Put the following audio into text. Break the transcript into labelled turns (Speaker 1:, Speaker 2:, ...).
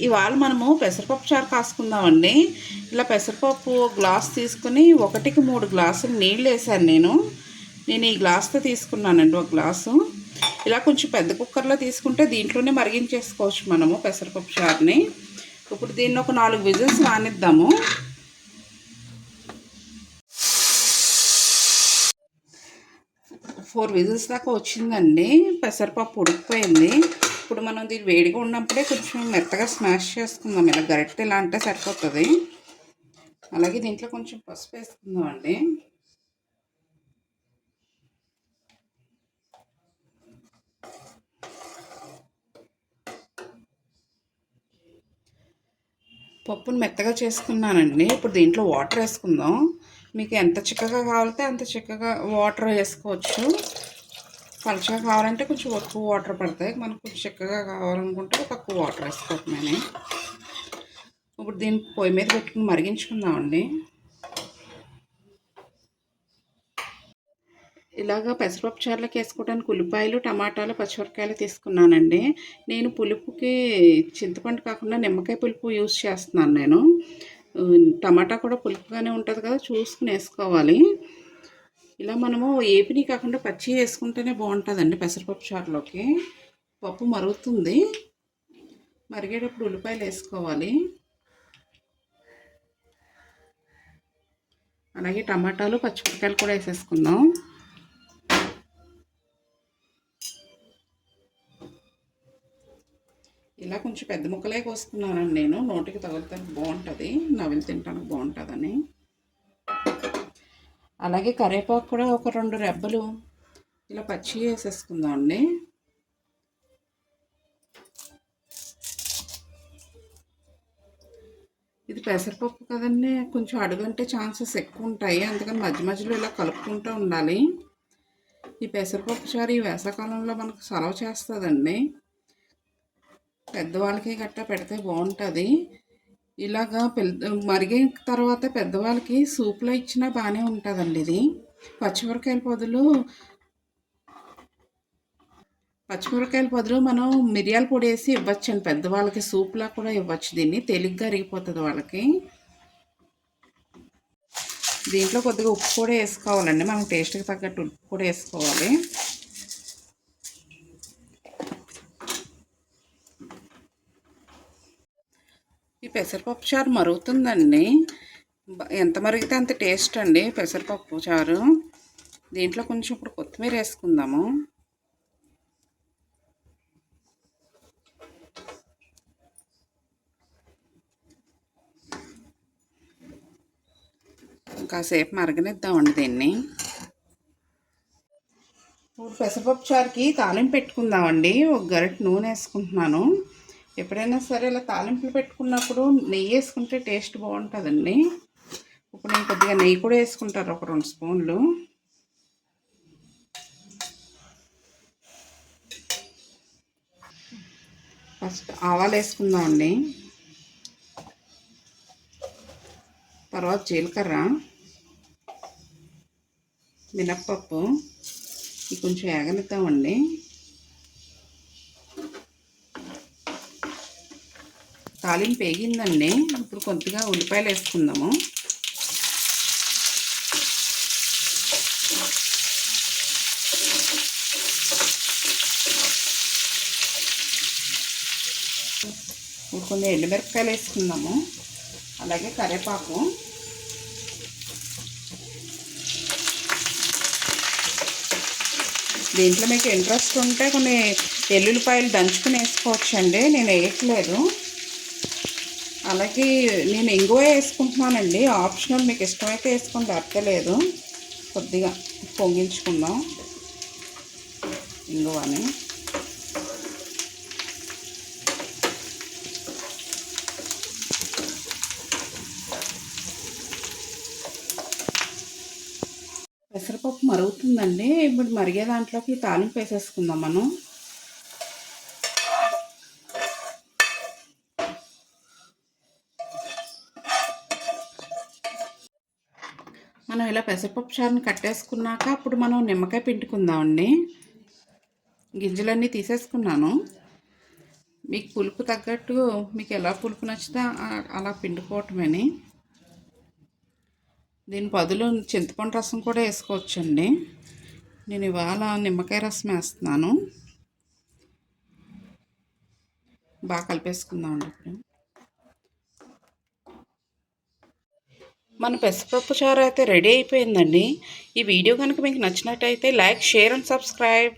Speaker 1: ఇవాళ మనము పెసరపప్పు చారు కాసుకుందామండి. ఇలా పెసరపప్పు గ్లాస్ తీసుకుని ఒకటికి మూడు గ్లాసులు నీళ్ళు వేసాను నేను. నేను ఈ గ్లాస్తో తీసుకున్నానండి ఒక గ్లాసు. ఇలా కొంచెం పెద్ద కుక్కర్లో తీసుకుంటే దీంట్లోనే మరిగించేసుకోవచ్చు మనము పెసరపప్పు చారుని. ఇప్పుడు దీన్ని ఒక నాలుగు విజిల్స్ రానిద్దాము. ఫోర్ విజిల్స్ దాకా వచ్చిందండి. పెసరపప్పు ఉడికిపోయింది. ఇప్పుడు మనం దీన్ని వేడిగా ఉన్నప్పుడే కొంచెం మెత్తగా స్మాష్ చేసుకుందాం. ఇలా గరిటె ఇలా అంటే సరిపోతుంది. అలాగే దీంట్లో కొంచెం పసుపు వేసుకుందాం అండి. పప్పును మెత్తగా చేసుకున్నానండి. ఇప్పుడు దీంట్లో వాటర్ వేసుకుందాం. మీకు ఎంత చిక్కగా కావాలితే అంత చిక్కగా వాటర్ వేసుకోవచ్చు. పలుచగా కావాలంటే కొంచెం ఎక్కువ వాటర్ పడతాయి. మనకు కొంచెం చిక్కగా కావాలనుకుంటే తక్కువ వాటర్ వేసుకోవటమేనే. ఇప్పుడు దీన్ని పొయ్యి మీద పెట్టుకుని మరిగించుకుందామండి. ఇలాగ పెసరపప్పు చారులకు వేసుకోవడానికి ఉల్లిపాయలు టమాటాలు పచ్చిమిరకాయలు తీసుకున్నానండి. నేను పులుపుకి చింతపండు కాకుండా నిమ్మకాయ పులుపు యూస్ చేస్తున్నాను నేను. టమాటా కూడా పులుపుగానే ఉంటుంది కదా చూసుకుని వేసుకోవాలి. ఇలా మనము ఏపిని కాకుండా పచ్చి వేసుకుంటేనే బాగుంటుందండి పెసరపప్పు చారులోకి. పప్పు మరుగుతుంది. మరిగేటప్పుడు ఉల్లిపాయలు వేసుకోవాలి. అలాగే టమాటాలు పచ్చిమిరపకాయలు కూడా వేసేసుకుందాం. ఇలా కొంచెం పెద్ద ముక్కలే కోసుకున్నానండి నేను. నోటికి తగులుతానికి బాగుంటుంది. నవ్వులు తింటానికి బాగుంటుందని. అలాగే కరివేపాకు కూడా ఒక రెండు రెబ్బలు ఇలా పచ్చి వేసేసుకుందాం అండి ఇది పెసరపప్పు కదండి కొంచెం అడుగంటే ఛాన్సెస్ ఎక్కువ ఉంటాయి అందుకని మధ్య మధ్యలో ఇలా కలుపుకుంటూ ఉండాలి. ఈ పెసరపప్పు చారు ఈ వేసవకాలంలో మనకు సెలవు చేస్తుందండి. పెద్దవాళ్ళకి గట్టా పెడితే బాగుంటుంది. ఇలాగా పెద్ద మరిగిన తర్వాత పెద్దవాళ్ళకి సూప్లో ఇచ్చినా బాగానే ఉంటుందండి ఇది. పచ్చిమిరకాయల పొదులు పచ్చిమిరకాయల పొదులు మనం మిరియాల పొడి వేసి ఇవ్వచ్చండి. పెద్దవాళ్ళకి సూప్లా కూడా ఇవ్వచ్చు. దీన్ని తేలిగ్గా అరిగిపోతుంది వాళ్ళకి. దీంట్లో కొద్దిగా ఉప్పు కూడా వేసుకోవాలండి. మనం టేస్ట్కి తగ్గట్టు ఉప్పు కూడా వేసుకోవాలి. పెసరపప్పు చారు మరుగుతుందండి. ఎంత మరిగితే అంత టేస్ట్ అండి పెసరపప్పు చారు. దీంట్లో కొంచెం ఇప్పుడు కొత్తిమీర వేసుకుందాము. కాసేపు మరగనిద్దామండి దీన్ని. ఇప్పుడు పెసరపప్పు చారుకి తాలింపు పెట్టుకుందామండి. ఒక గరిట నూనె వేసుకుంటున్నాను. ఎప్పుడైనా సరే ఇలా తాలింపులు పెట్టుకున్నప్పుడు నెయ్యి వేసుకుంటే టేస్ట్ బాగుంటుందండి. ఇప్పుడు నేను కొద్దిగా నెయ్యి కూడా వేసుకుంటారు ఒక రెండు స్పూన్లు. ఫస్ట్ ఆవాలు వేసుకుందామండి. తర్వాత జీలకర్ర మినప్పప్పు ఇది కొంచెం ఏగనిద్దామండి. తాలింపు వేగిందండి. ఇప్పుడు కొద్దిగా ఉల్లిపాయలు వేసుకుందాము. ఇప్పుడు కొన్ని ఎండుమిరపకాయలు వేసుకుందాము. అలాగే కరివేపాకు. దీంట్లో మీకు ఇంట్రెస్ట్ ఉంటే కొన్ని ఎల్లుల్లిపాయలు దంచుకుని వేసుకోవచ్చండి. నేను వేయట్లేదు. అలాగే నేను ఇంగువ వేసుకుంటున్నానండి. ఆప్షనల్ మీకు ఇష్టమైతే వేసుకొని అర్థలేదు కొద్దిగా పొంగించుకుందాం. ఇంగువని పెసరపప్పు మరుగుతుందండి. ఇప్పుడు మరిగే దాంట్లోకి తాలింపు వేసేసుకుందాం మనం. మనం ఇలా పెసరపప్పు చారుని కట్టేసుకున్నాక అప్పుడు మనం నిమ్మకాయ పిండుకుందామండి. గింజలన్నీ తీసేసుకున్నాను. మీకు పులుపు తగ్గట్టు మీకు ఎలా పులుపు నచ్చితే అలా పిండుకోవటమని. దీని బదులు చింతపండు రసం కూడా వేసుకోవచ్చండి. నేను ఇవాళ నిమ్మకాయ రసం వేస్తున్నాను. బాగా కలిపేసుకుందామండి ఇప్పుడు. మన పెసరపప్పు చారు అయితే రెడీ అయిపోయిందండి. ఈ వీడియో కనుక మీకు నచ్చినట్టయితే లైక్ షేర్ అండ్ సబ్స్క్రైబ్.